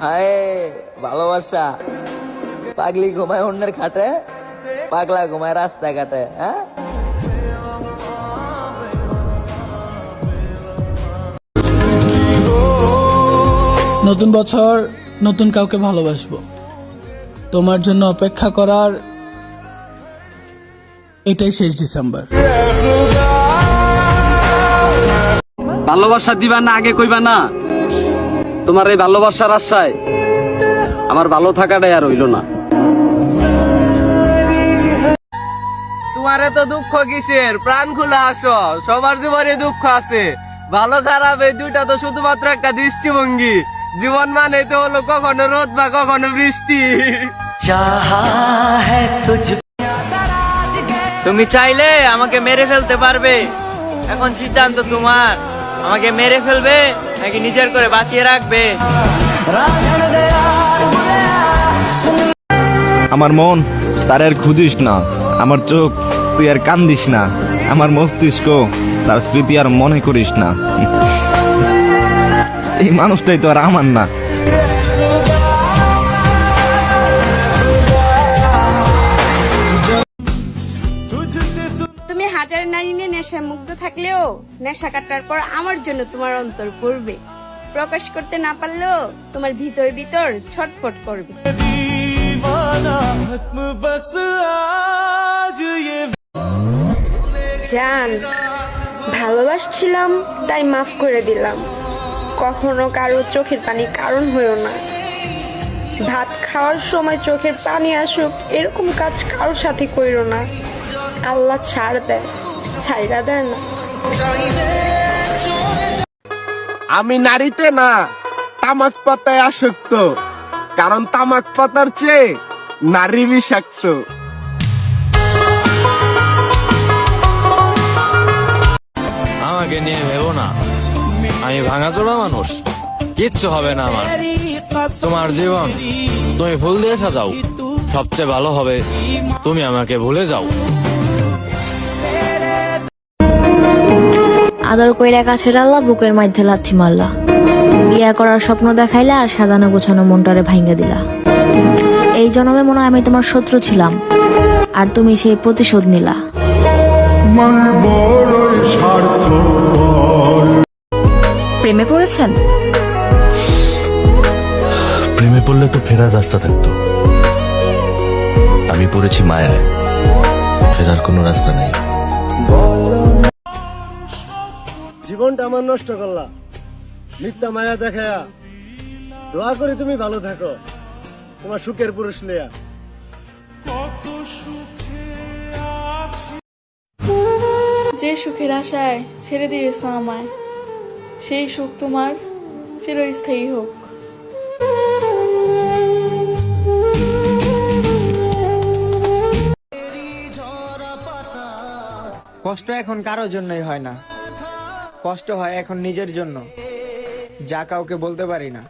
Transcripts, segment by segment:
আয়ে ভালোবাসা। পাগলি ঘুমায় অন্যের খাটে পাগলা ঘুমায় রাস্তাঘাটে হ্যাঁ? নতুন বছর নতুন কাউকে ভালোবাসবো। তোমার জন্য অপেক্ষা করার এটাই শেষ ডিসেম্বর। ভালোবাসা দিবা না আগে কইবা না। তোমার এই ভালোবাসার আশায় আমার ভালো থাকাটাই আর হইল না। তোমার এত দুঃখ কিসের? প্রাণ খুলে আসো। সবার জীবনে দুঃখ আছে। ভালো খারাপ, এই দুইটা তো শুধুমাত্র একটা দৃষ্টিভঙ্গি। জীবন মানে তো হলো কখনো রোদ বা কখনো বৃষ্টি। তুমি চাইলে আমাকে মেরে ফেলতে পারবে। এখন সিদ্ধান্ত তোমার। আমাকে মেরে ফেলবে নাকি নিজের করে বাঁচিয়ে রাখবে? আমার মন তার আর খুঁজিস না। আমার চোখ তুই আর কান্দিস না। আমার মস্তিষ্ক তার স্মৃতি আর মনে করিস না। এই মানুষটাই তো আর আমার না। হাজার নারী নিয়ে নেশায় মুগ্ধ থাকলেও নেশা কাটার পর আমার জন্য তোমার অন্তর পড়বে। প্রকাশ করতে না পারলেও তোমার ভিতর ভিতর ছটফট করবে। জান ভালোবাসছিলাম তাই মাফ করে দিলাম। কখনো কারও চোখের পানি কারণ হয়েও না। ভাত খাওয়ার সময় চোখের পানি আসুক এরকম কাজ কারোর সাথে কইরো না। আল্লাহ ছাড় দেয় ছাইরা দেয় না আমি নারীতে না তামাক পাতায় আসক্ত। কারণ তামাক পাতার চেয়ে নারী বিষাক্ত। আমাকে নিয়ে ভেবো না। আমি ভাঙাচোড়া মানুষ। কিচ্ছু হবে না আমার। তোমার জীবন তুমি ভুল দিয়ে সাজাও। সবচেয়ে ভালো হবে তুমি আমাকে ভুলে যাও। আদর কইরা কাছে ডাল্লা বুকের মধ্যে লাথি মারলা। বিয়া করার স্বপ্ন দেখাইলা আর সাজানো গোছানো মনটারে ভাঙ্গা দিলা। এই জন্মে মনে হয় আমি তোমার শত্রু ছিলাম আর তুমি সেই প্রতিশোধ নিলা। প্রেমে পড়েছেন? প্রেমে পড়লে তো ফেরার রাস্তা থাকতো। আমি পড়েছি মায়ায় ফেরার কোনো রাস্তা নেই। জীবনটা আমার নষ্ট করলা। মিথ্যা মায়া দেখায়া। দোয়া করি তুমি ভালো থাকো। তোমার সুখের পুরুষ লিয়া যে সুখের আশায় ছেড়ে দিয়েছ আমায় সেই সুখ তোমার চিরস্থায়ী হোক। কষ্ট এখন কারোর জন্যই হয় না। কষ্ট হয় এখন নিজের জন্য। যা কাউকে বলতে পারি না।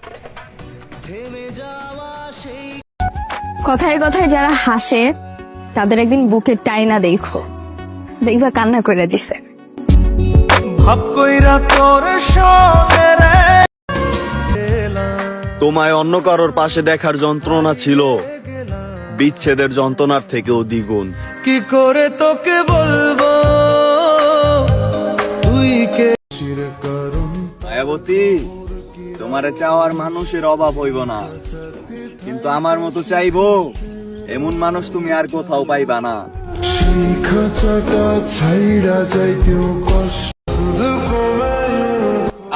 কথায় কথায় যারা হাসে তাদের একদিন বুকের টাইনা দেখো। দেখবা কান্না করে দিছে। তোমায় অন্য কারোর পাশে দেখার যন্ত্রণা ছিল। বিচ্ছেদের যন্ত্রণার থেকেও দ্বিগুণ। কি করে তোকে বলব? মায়াবতী তোমারে চাওয়ার মানুষের অভাব হইব না। কিন্তু আমার মতো চাইব এমন মানুষ তুমি আর কোথাও পাইবা না।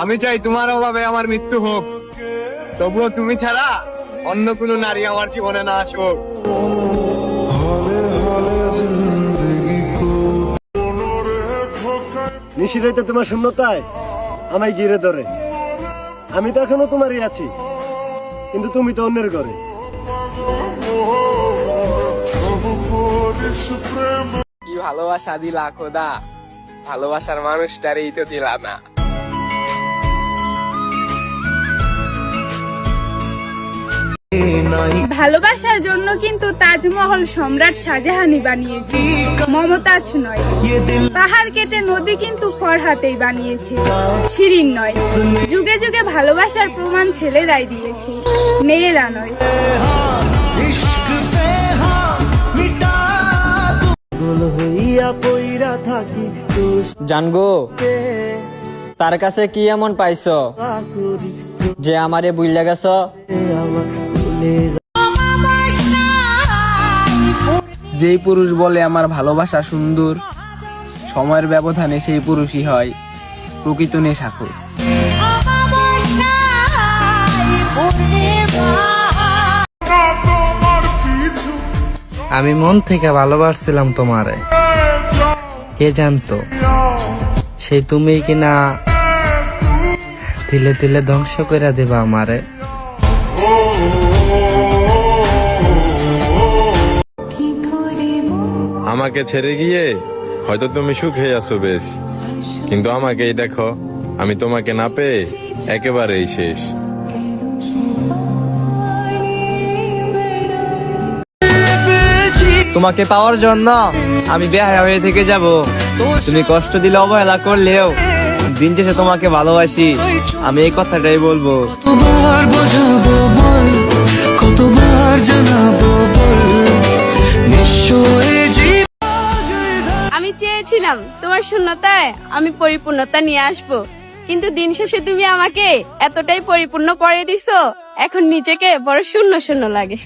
আমি চাই তোমার অভাবে আমার মৃত্যু হোক। তবুও তুমি ছাড়া অন্য কোনো নারী আমার জীবনে না আসুক। নিশিরাইতে তোমার শূন্যতায়? আমায় ঘিরে ধরে। আমি তো এখনও তোমারই আছি, কিন্তু তুমি তো অন্যের ঘরে। কি ভালোবাসা দিলা খোদা? ভালোবাসার মানুষটারই তো দিলা না। ভালোবাসার জন্য কিন্তু তাজমহল সম্রাট শাহজাহানই বানিয়েছে। মমতাজ নয়। পাহাড় কেটে নদী কিন্তু ফরহাতেই বানিয়েছে। শিরিন নয়। যুগে যুগে ভালোবাসার প্রমাণ ছেলেরাই দিয়েছে। মেয়েরা নয়। জানগো তার কাছে কি এমন পাইছ? যে আমারে বুইলা গেছ? যেই পুরুষ বলে আমার ভালোবাসা সুন্দর সময়ের ব্যবধানে সেই পুরুষই হয় প্রকৃত নেশাখোর। আমি মন থেকে ভালোবাসছিলাম তোমারে। কে জানতো? সেই তুমি কিনা? দিলে দিলে ধ্বংস করে দেবা আমারে। আমাকে ছেড়ে গিয়ে হয়তো তুমি সুখে আছো বেশ। কিন্তু আমাকেই দেখো আমি তোমাকে না পেয়ে একেবারেই শেষ। তোমাকে পাওয়ার জন্য আমি বেহায়া হয়ে থেকে যাব। তুমি কষ্ট দিলে অবহেলা করলেও দিন শেষে তোমাকে ভালোবাসি। আমি এই কথাটাই বলব। কতবার বোঝাবো বল কতবার জানাব বল নিশ্চয় আমি চেয়েছিলাম তোমার শূন্যতায় আমি পরিপূর্ণতা নিয়ে আসব। কিন্তু দিন শেষে তুমি আমাকে এতটাই পরিপূর্ণ করে দিছো, এখন নিজেকে বড় শূন্য শূন্য লাগে।